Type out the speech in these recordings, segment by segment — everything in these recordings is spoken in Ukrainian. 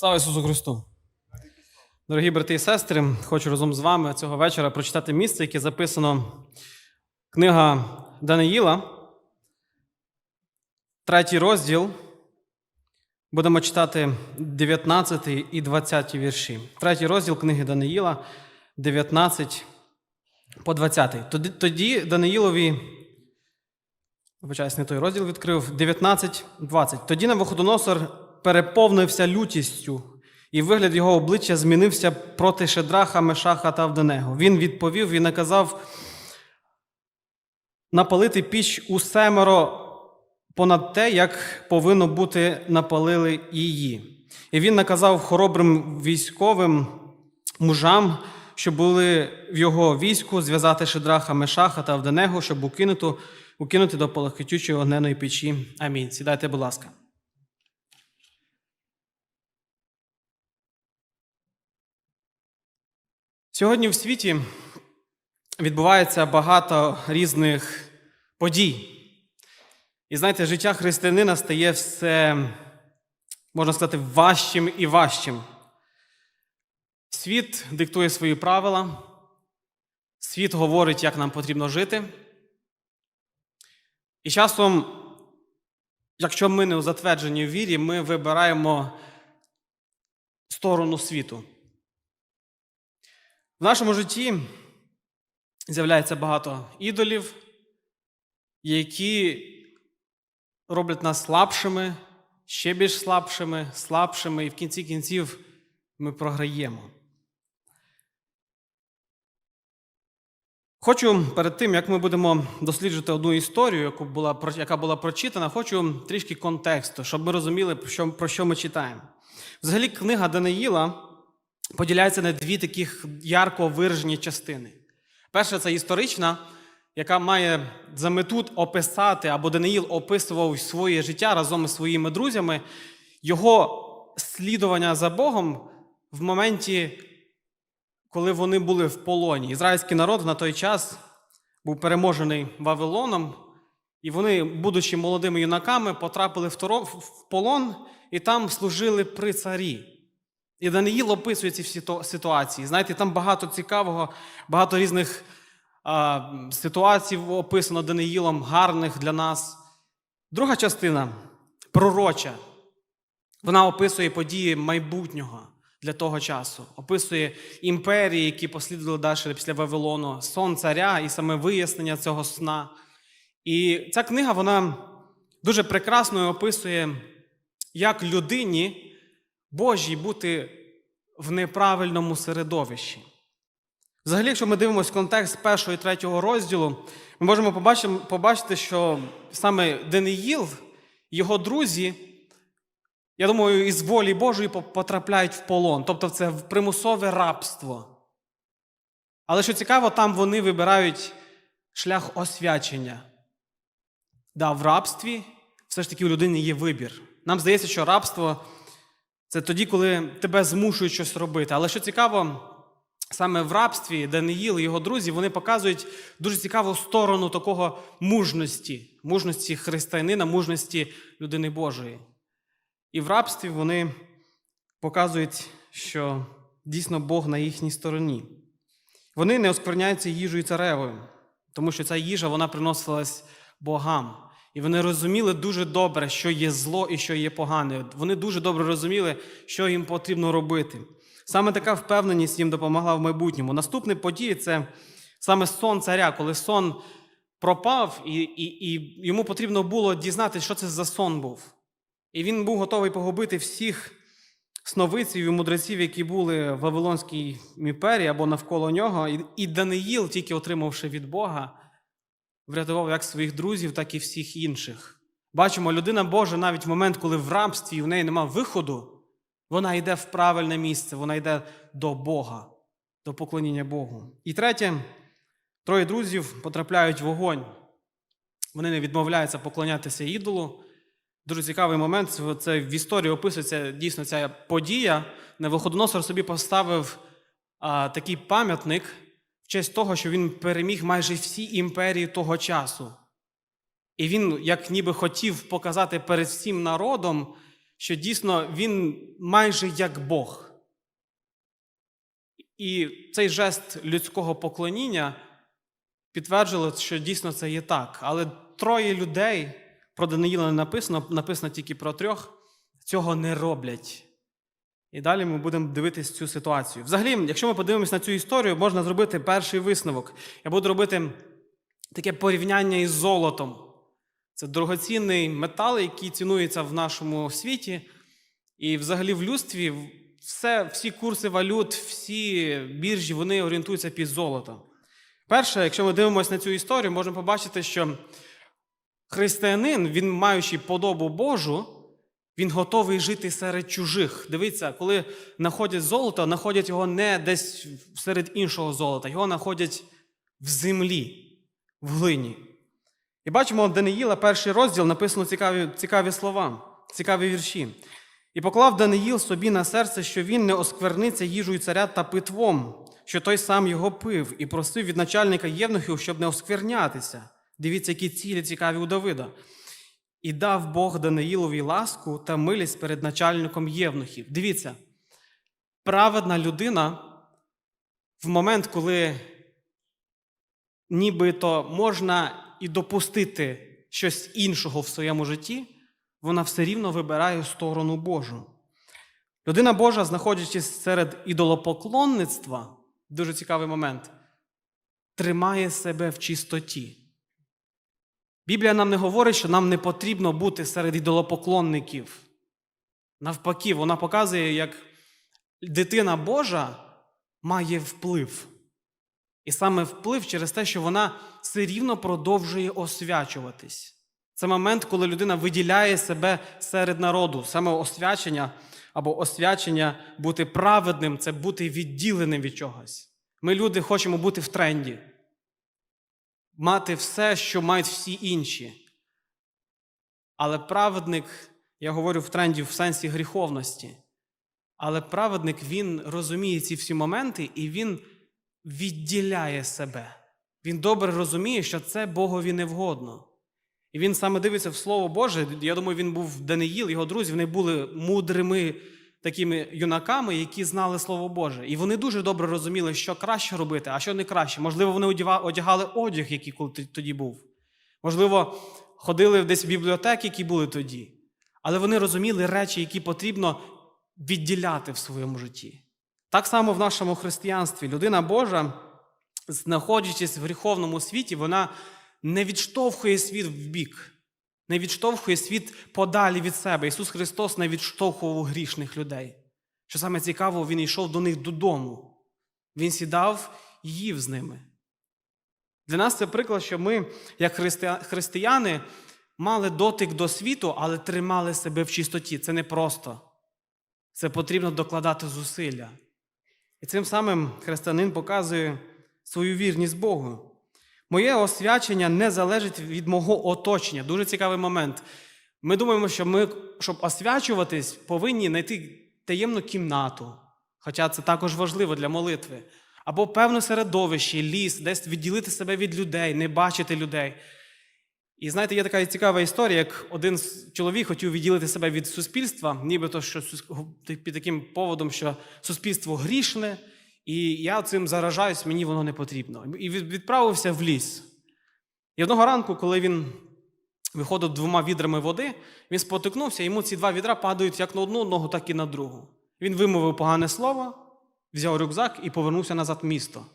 Слава Ісусу Христу! Дорогі брати і сестри, хочу разом з вами цього вечора прочитати місце, яке записано книга Даниїла, третій розділ. Будемо читати 19 і 20 вірші. Третій розділ книги Даниїла, 19 по 20. Тоді, тоді Даниїлові, вибачаюсь, не той розділ відкрив, 19-20. Тоді на Навуходоносор переповнився лютістю, і вигляд його обличчя змінився проти Шедраха, Мешаха та Авденего. Він відповів і наказав напалити піч у семеро понад те, як повинно бути напалили її. І він наказав хоробрим військовим мужам, що були в його війську, зв'язати Шедраха, Мешаха та Авденего, щоб укинути, укинути до полохитючої огненої печі. Амінь. Сідайте, будь ласка. Сьогодні в світі відбувається багато різних подій. І знаєте, життя християнина стає все, можна сказати, важчим і важчим. Світ диктує свої правила, світ говорить, як нам потрібно жити. І часом, якщо ми не затверджені в вірі, ми вибираємо сторону світу. В нашому житті з'являється багато ідолів, які роблять нас слабшими, ще більш слабшими, слабшими, і в кінці кінців ми програємо. Хочу перед тим, як ми будемо досліджувати одну історію, яку була, яка була прочитана, хочу трішки контексту, щоб ми розуміли, про що, ми читаємо. Взагалі, книга Даниїла поділяється на дві таких ярко виражені частини. Перша це історична, яка має за мету описати, або Даниїл описував своє життя разом із своїми друзями, його слідування за Богом в моменті, коли вони були в полоні. Ізраїльський народ на той час був переможений Вавилоном, і вони, будучи молодими юнаками, потрапили в полон і там служили при царі. І Даниїл описує ці ситуації. Знаєте, там багато цікавого, багато різних а, ситуацій описано Даниїлом, гарних для нас. Друга частина пророча. Вона описує події майбутнього для того часу, описує імперії, які послідували далі після Вавилону, сон царя і саме вияснення цього сна. І ця книга вона дуже прекрасно описує, як людині. Божій бути в неправильному середовищі. Взагалі, якщо ми дивимося контекст першого і третього розділу, ми можемо побачити, що саме Даниїл, його друзі, я думаю, із волі Божої потрапляють в полон, тобто це примусове рабство. Але що цікаво, там вони вибирають шлях освячення. Да, в рабстві все ж таки у людини є вибір. Нам здається, що рабство. Це тоді, коли тебе змушують щось робити. Але що цікаво, саме в рабстві Даниїл і його друзі вони показують дуже цікаву сторону такого мужності, мужності християнина, мужності людини Божої. І в рабстві вони показують, що дійсно Бог на їхній стороні. Вони не оскверняються їжею царевою, тому що ця їжа вона приносилась богам. І вони розуміли дуже добре, що є зло і що є погане. Вони дуже добре розуміли, що їм потрібно робити. Саме така впевненість їм допомогла в майбутньому. Наступне події це саме сон царя, коли сон пропав, і, і, і йому потрібно було дізнатися, що це за сон був. І він був готовий погубити всіх сновиців і мудреців, які були в Вавилонській імперії або навколо нього. І Даниїл, тільки отримавши від Бога, врятував як своїх друзів, так і всіх інших. Бачимо, людина Божа навіть в момент, коли в рабстві в неї нема виходу, вона йде в правильне місце, вона йде до Бога, до поклоніння Богу. І третє, троє друзів потрапляють в вогонь. Вони не відмовляються поклонятися ідолу. Дуже цікавий момент. Це в історії описується дійсно ця подія. Невиходоносор собі поставив а, такий пам'ятник честь того, що він переміг майже всі імперії того часу. І він, як ніби хотів показати перед всім народом, що дійсно він майже як Бог. І цей жест людського поклоніння підтверджували, що дійсно це є так. Але троє людей про Даниїла не написано, написано тільки про трьох, цього не роблять. І далі ми будемо дивитися цю ситуацію. Взагалі, якщо ми подивимося на цю історію, можна зробити перший висновок. Я буду робити таке порівняння із золотом. Це дорогоцінний метал, який цінується в нашому світі. І взагалі в людстві все, всі курси валют, всі біржі вони орієнтуються під золото. Перше, якщо ми дивимося на цю історію, можемо побачити, що християнин, він маючи подобу Божу, він готовий жити серед чужих. Дивіться, коли знаходять золото, знаходять його не десь серед іншого золота, його знаходять в землі, в глині. І бачимо, в Даниїла перший розділ написано цікаві, цікаві слова, цікаві вірші. І поклав Даниїл собі на серце, що він не оскверниться їжею царя та питвом, що той сам його пив, і просив від начальника євнухів, щоб не осквернятися. Дивіться, які цілі цікаві у Давида. І дав Бог Даниїлові ласку та милість перед начальником євнухів. Дивіться, праведна людина в момент, коли нібито можна і допустити щось іншого в своєму житті, вона все рівно вибирає сторону Божу. Людина Божа, знаходячись серед ідолопоклонництва, дуже цікавий момент, тримає себе в чистоті. Біблія нам не говорить, що нам не потрібно бути серед ідолопоклонників. Навпаки, вона показує, як дитина Божа має вплив. І саме вплив через те, що вона все рівно продовжує освячуватись. Це момент, коли людина виділяє себе серед народу. Саме освячення або освячення бути праведним це бути відділеним від чогось. Ми, люди, хочемо бути в тренді, мати все, що мають всі інші. Але праведник, я говорю в тренді в сенсі гріховності. Але праведник він розуміє ці всі моменти і він відділяє себе. Він добре розуміє, що це Богові невгодно. І він саме дивиться в Слово Боже. Я думаю, він був Даниїл, його друзі, вони були мудрими такими юнаками, які знали Слово Боже. І вони дуже добре розуміли, що краще робити, а що не краще. Можливо, вони одягали одяг, який тоді був. Можливо, ходили десь в бібліотеки, які були тоді. Але вони розуміли речі, які потрібно відділяти в своєму житті. Так само в нашому християнстві людина Божа, знаходячись в гріховному світі, вона не відштовхує світ в бік, не відштовхує світ подалі від себе. Ісус Христос не відштовхував грішних людей. Що саме цікаво, Він йшов до них додому. Він сідав і їв з ними. Для нас це приклад, що ми, як християни, мали дотик до світу, але тримали себе в чистоті. Це не просто. Це потрібно докладати зусилля. І цим самим християнин показує свою вірність Богу. Моє освячення не залежить від мого оточення. Дуже цікавий момент. Ми думаємо, що ми, щоб освячуватись, повинні знайти таємну кімнату, хоча це також важливо для молитви, або певне середовище, ліс, десь відділити себе від людей, не бачити людей. І знаєте, є така цікава історія, як один чоловік хотів відділити себе від суспільства, нібито що під таким поводом, що суспільство грішне, і я цим заражаюсь, мені воно не потрібно. І відправився в ліс. І одного ранку, коли він виходив двома відрами води, він спотикнувся, йому ці два відра падають як на одну ногу, так і на другу. Він вимовив погане слово, взяв рюкзак і повернувся назад в місто.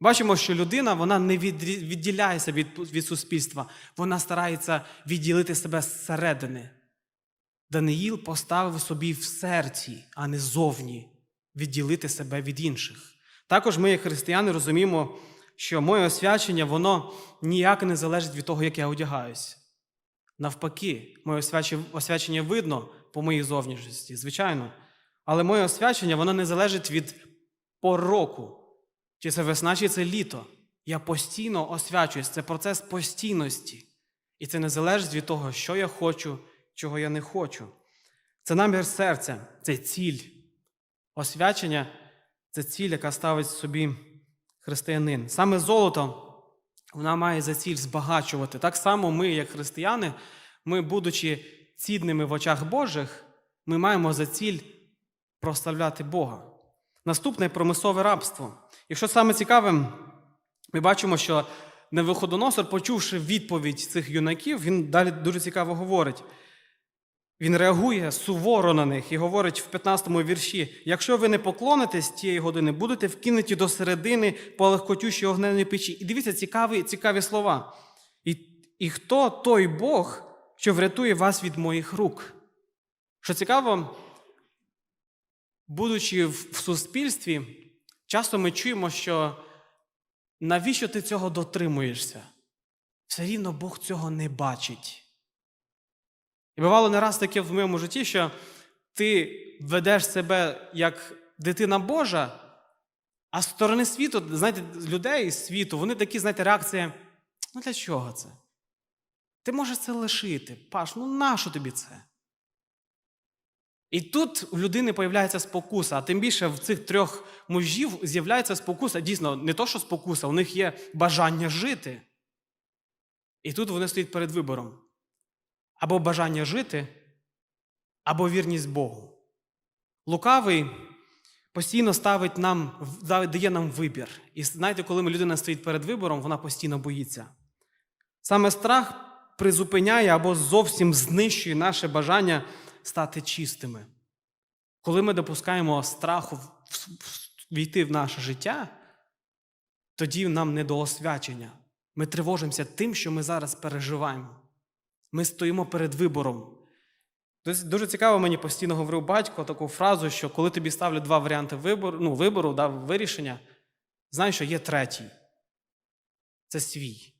Бачимо, що людина вона не відділяється від, від суспільства, вона старається відділити себе зсередини. Даниїл поставив собі в серці, а не зовні, відділити себе від інших. Також ми, як християни, розуміємо, що моє освячення воно ніяк не залежить від того, як я одягаюсь. Навпаки, моє освячення видно по моїй зовнішності, звичайно. Але моє освячення воно не залежить від пороку. Чи це весна, чи це літо. Я постійно освячуюсь. Це процес постійності. І це не залежить від того, що я хочу, чого я не хочу. Це намір серця, це ціль. Освячення це ціль, яка ставить собі християнин. Саме золото вона має за ціль збагачувати. Так само ми, як християни, ми, будучи цідними в очах Божих, Ми маємо за ціль прославляти Бога. Наступне промислове рабство. Якщо саме цікавим, ми бачимо, що Невиходоносор, почувши відповідь цих юнаків, він далі дуже цікаво говорить. Він реагує суворо на них і говорить в 15-му вірші: якщо ви не поклонитесь тієї години, будете вкинуті до середини по легкотющій огненної печі. І дивіться, цікаві, цікаві слова. І, і хто той Бог, що врятує вас від моїх рук? Що цікаво, будучи в суспільстві, часто ми чуємо, що навіщо ти цього дотримуєшся? Все рівно Бог цього не бачить. І бувало не раз таке в моєму житті, що ти ведеш себе як дитина Божа, а з сторони світу, знаєте, людей з світу, вони такі, знаєте, реакції: ну для чого це? Ти можеш це лишити. Паш, ну нащо тобі це? І тут у людини появляється спокуса, а тим більше в цих трьох мужів з'являється спокуса. Дійсно, не то, що спокуса, у них є бажання жити. І тут вони стоять перед вибором або бажання жити, або вірність Богу. Лукавий постійно ставить нам, дає нам вибір. І знаєте, коли людина стоїть перед вибором, вона постійно боїться. Саме страх призупиняє або зовсім знищує наше бажання стати чистими. Коли ми допускаємо страху війти в наше життя, тоді нам не до освячення. Ми тривожимося тим, що ми зараз переживаємо. Ми стоїмо перед вибором. Дуже цікаво, мені постійно говорив батько таку фразу, що коли тобі ставлять два варіанти вибору, ну, вибору, да, вирішення, знай, що є третій. Це свій.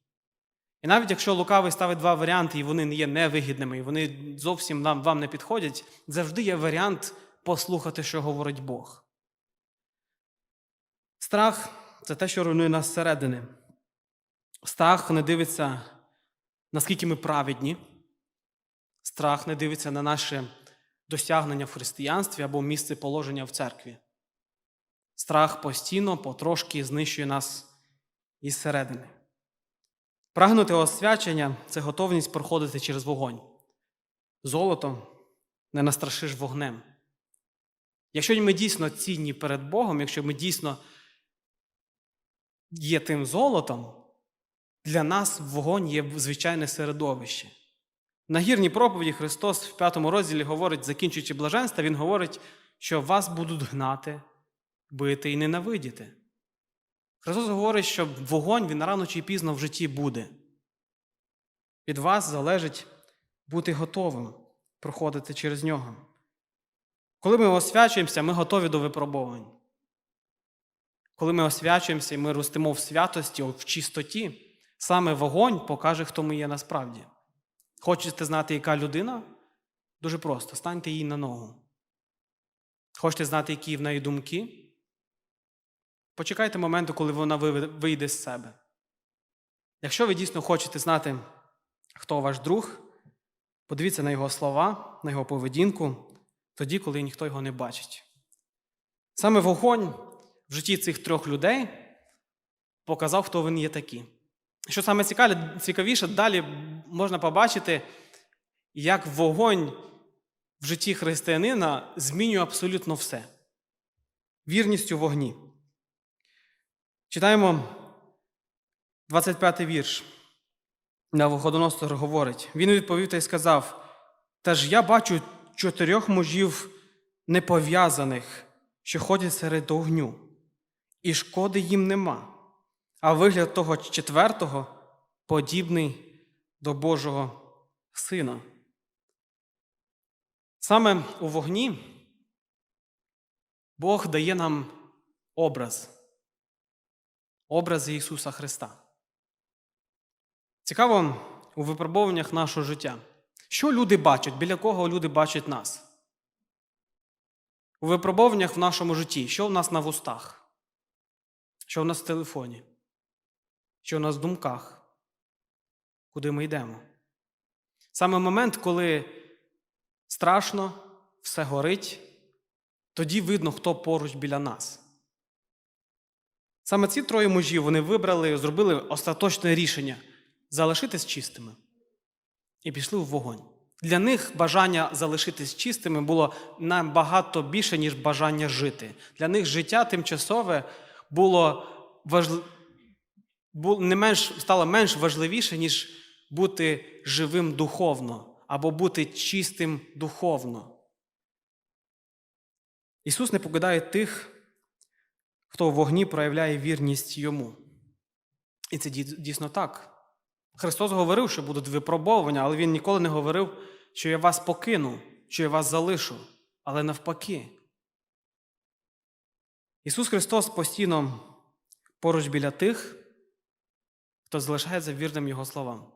І навіть якщо лукавий ставить два варіанти, і вони є невигідними, і вони зовсім нам, вам не підходять, завжди є варіант послухати, що говорить Бог. Страх це те, що руйнує нас зсередини. Страх не дивиться, наскільки ми праведні. Страх не дивиться на наше досягнення в християнстві або місце положення в церкві. Страх постійно, потрошки знищує нас із середини. Прагнути освячення це готовність проходити через вогонь. Золото не настрашиш вогнем. Якщо ми дійсно цінні перед Богом, якщо ми дійсно є тим золотом, для нас вогонь є звичайне середовище. На гірній проповіді Христос в п'ятому розділі говорить, закінчуючи блаженство, Він говорить, що вас будуть гнати, бити і ненавидіти. Христос говорить, що вогонь він рано чи пізно в житті буде. Від вас залежить бути готовим проходити через нього. Коли ми освячуємося, ми готові до випробувань. Коли ми освячуємося і ми ростемо в святості, в чистоті, саме вогонь покаже, хто ми є насправді. Хочете знати, яка людина? Дуже просто, станьте їй на ногу. Хочете знати, які в неї думки? Почекайте моменту, коли вона вийде з себе. Якщо ви дійсно хочете знати, хто ваш друг, подивіться на його слова, на його поведінку, тоді, коли ніхто його не бачить. Саме вогонь в житті цих трьох людей показав, хто вони є такі. Що саме цікавіше, далі можна побачити, як вогонь в житті християнина змінює абсолютно все. Вірністю вогні. Читаємо 25 й вірш. Навуходоносор говорить. Він відповів та й сказав: Та ж я бачу чотирьох мужів непов'язаних, що ходять серед огню, і шкоди їм нема. А вигляд того четвертого подібний до Божого Сина. Саме у вогні Бог дає нам образ образи Ісуса Христа. Цікаво у випробуваннях нашого життя. Що люди бачать, біля кого люди бачать нас? У випробуваннях в нашому житті, що в нас на вустах? Що в нас в телефоні? Що в нас в думках? Куди ми йдемо? Саме момент, коли страшно, все горить, тоді видно, хто поруч біля нас. Саме ці троє мужів вони вибрали, зробили остаточне рішення залишитись чистими і пішли в вогонь. Для них бажання залишитись чистими було набагато більше, ніж бажання жити. Для них життя тимчасове було важливе не менш, стало менш важливіше, ніж бути живим духовно або бути чистим духовно. Ісус не покидає тих, хто в вогні проявляє вірність йому. І це дійсно так. Христос говорив, що будуть випробовування, але Він ніколи не говорив, що я вас покину, що я вас залишу, але навпаки. Ісус Христос постійно поруч біля тих, хто залишається вірним Його словам.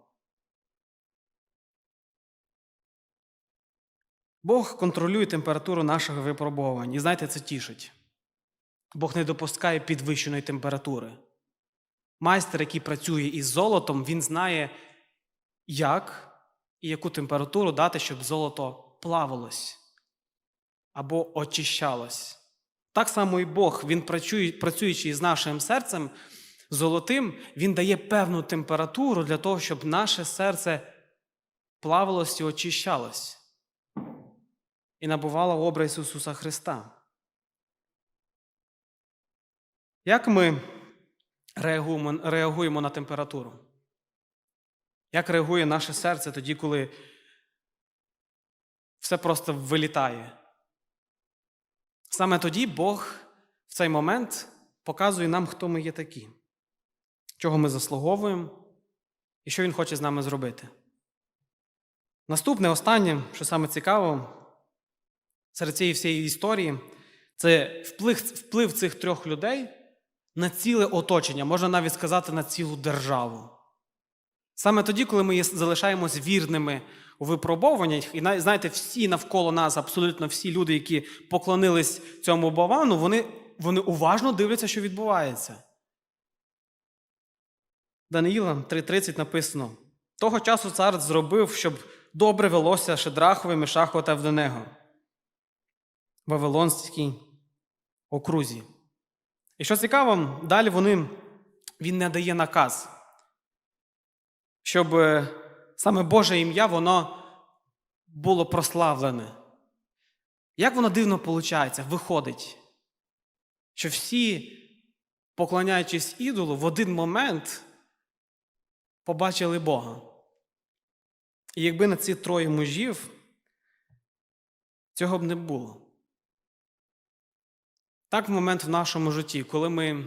Бог контролює температуру наших випробувань. І знаєте, це тішить. Бог не допускає підвищеної температури. Майстер, який працює із золотом, він знає, як і яку температуру дати, щоб золото плавалось або очищалось. Так само і Бог, він працюючи із нашим серцем золотим, він дає певну температуру для того, щоб наше серце плавалось і очищалось і набувало образ Ісуса Христа. Як ми реагуємо, реагуємо на температуру? Як реагує наше серце тоді, коли все просто вилітає? Саме тоді Бог в цей момент показує нам, хто ми є такі, чого ми заслуговуємо і що Він хоче з нами зробити. Наступне, останнє, що саме цікаво, серед цієї всієї історії, це вплив, вплив цих трьох людей на ціле оточення, можна навіть сказати, на цілу державу. Саме тоді, коли ми залишаємось вірними у випробовуваннях, і знаєте, всі навколо нас, абсолютно всі люди, які поклонились цьому бавану, вони, вони уважно дивляться, що відбувається. Даниїла 3.30 написано: того часу цар зробив, щоб добре велося Шедрахове, Мешаху та Евденего. Вавилонській окрузі. І що цікаво, далі вони, він не дає наказ, щоб е, саме Боже ім'я воно було прославлене. Як воно дивно виходить, виходить, що всі, поклоняючись ідолу, в один момент побачили Бога. І якби на ці троє мужів, цього б не було. Так, момент в нашому житті, коли ми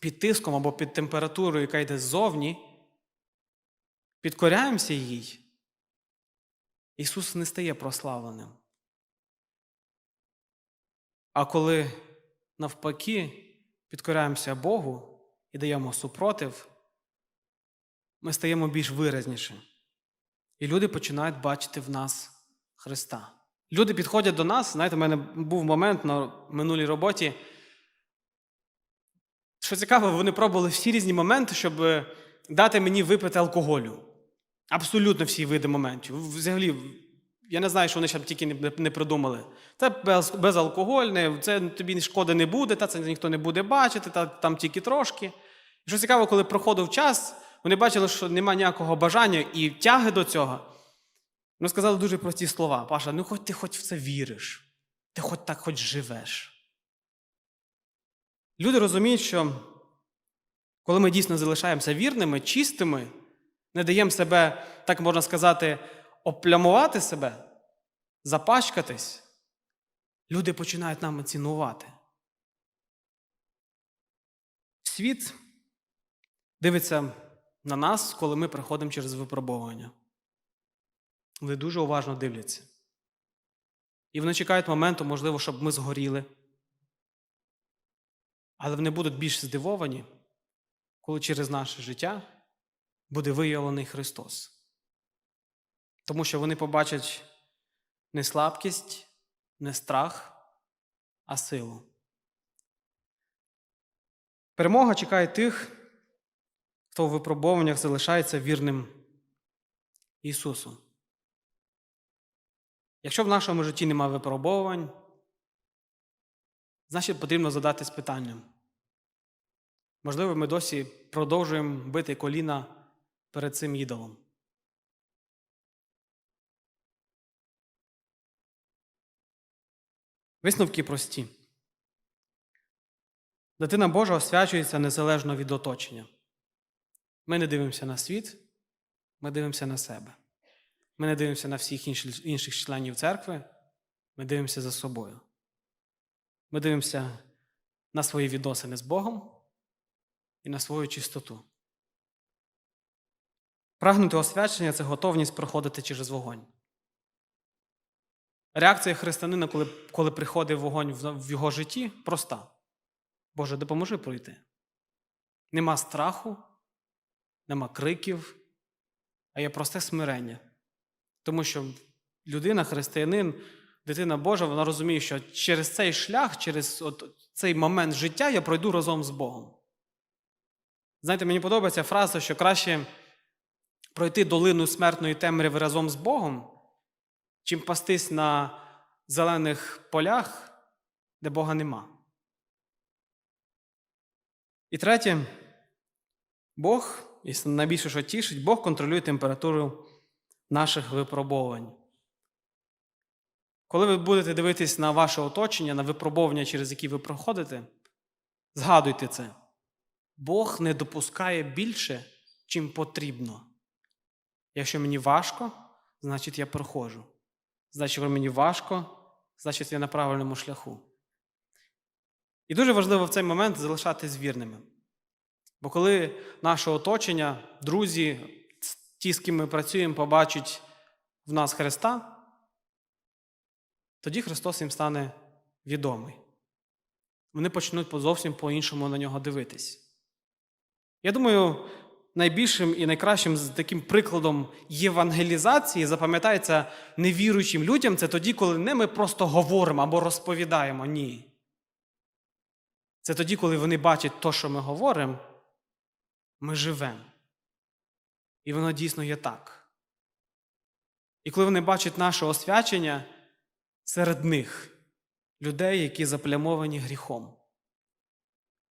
під тиском або під температурою, яка йде ззовні, підкоряємося їй, Ісус не стає прославленим. А коли навпаки підкоряємося Богу і даємо супротив, ми стаємо більш виразніші. І люди починають бачити в нас Христа. Люди підходять до нас, знаєте, у мене був момент на минулій роботі. Що цікаво, вони пробували всі різні моменти, щоб е, дати мені випити алкоголю. Абсолютно всі види моментів. Взагалі, я не знаю, що вони ще тільки не придумали. Це безалкогольне, це тобі шкоди не буде, та це ніхто не буде бачити, та там тільки трошки. І що цікаво, коли проходив час, вони бачили, що немає ніякого бажання і тяги до цього. Ми сказали дуже прості слова. Паша, ну хоч ти хоч в це віриш, ти хоч так хоч живеш. Люди розуміють, що коли ми дійсно залишаємося вірними, чистими, не даємо себе, так можна сказати, оплямувати себе, запачкатись, люди починають нами цінувати. Світ дивиться на нас, коли ми приходимо через випробовування. Вони дуже уважно дивляться. І вони чекають моменту, можливо, щоб ми згоріли. Але вони будуть більш здивовані, коли через наше життя буде виявлений Христос. Тому що вони побачать не слабкість, не страх, а силу. Перемога чекає тих, хто в випробуваннях залишається вірним Ісусу. Якщо в нашому житті немає випробовувань, значить потрібно задатись питанням. Можливо, ми досі продовжуємо бити коліна перед цим ідолом. Висновки прості. Дитина Божа освячується незалежно від оточення. Ми не дивимося на світ, ми дивимося на себе. Ми не дивимося на всіх інших членів церкви, ми дивимося за собою. Ми дивимося на свої відносини з Богом і на свою чистоту. Прагнути освячення це готовність проходити через вогонь. Реакція християнина, коли, коли приходить вогонь в його житті, проста. Боже, допоможи пройти. Нема страху, нема криків, а є просте смирення. Тому що людина, християнин, дитина Божа, вона розуміє, що через цей шлях, через от цей момент життя я пройду разом з Богом. Знаєте, мені подобається фраза, що краще пройти долину смертної темряви разом з Богом, чим пастись на зелених полях, де Бога нема. І третє, Бог, і найбільше, що тішить, Бог контролює температуру наших випробовувань. Коли ви будете дивитись на ваше оточення, на випробовування, через які ви проходите, згадуйте це. Бог не допускає більше, чим потрібно. Якщо мені важко, значить я проходжу. Значить, якщо мені важко, значить я на правильному шляху. І дуже важливо в цей момент залишатись вірними. Бо коли наше оточення, друзі, ті, з ким ми працюємо, побачать в нас Христа, тоді Христос їм стане відомий. Вони почнуть зовсім по-іншому на нього дивитись. Я думаю, найбільшим і найкращим таким прикладом євангелізації запам'ятається невіруючим людям це тоді, коли не ми просто говоримо або розповідаємо. Ні. Це тоді, коли вони бачать те, що ми говоримо, ми живемо. І воно дійсно є так. І коли вони бачать наше освячення серед них, людей, які заплямовані гріхом,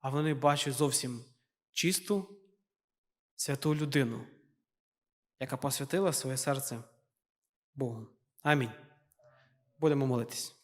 а вони бачать зовсім чисту, святу людину, яка посвятила своє серце Богу. Амінь. Будемо молитись.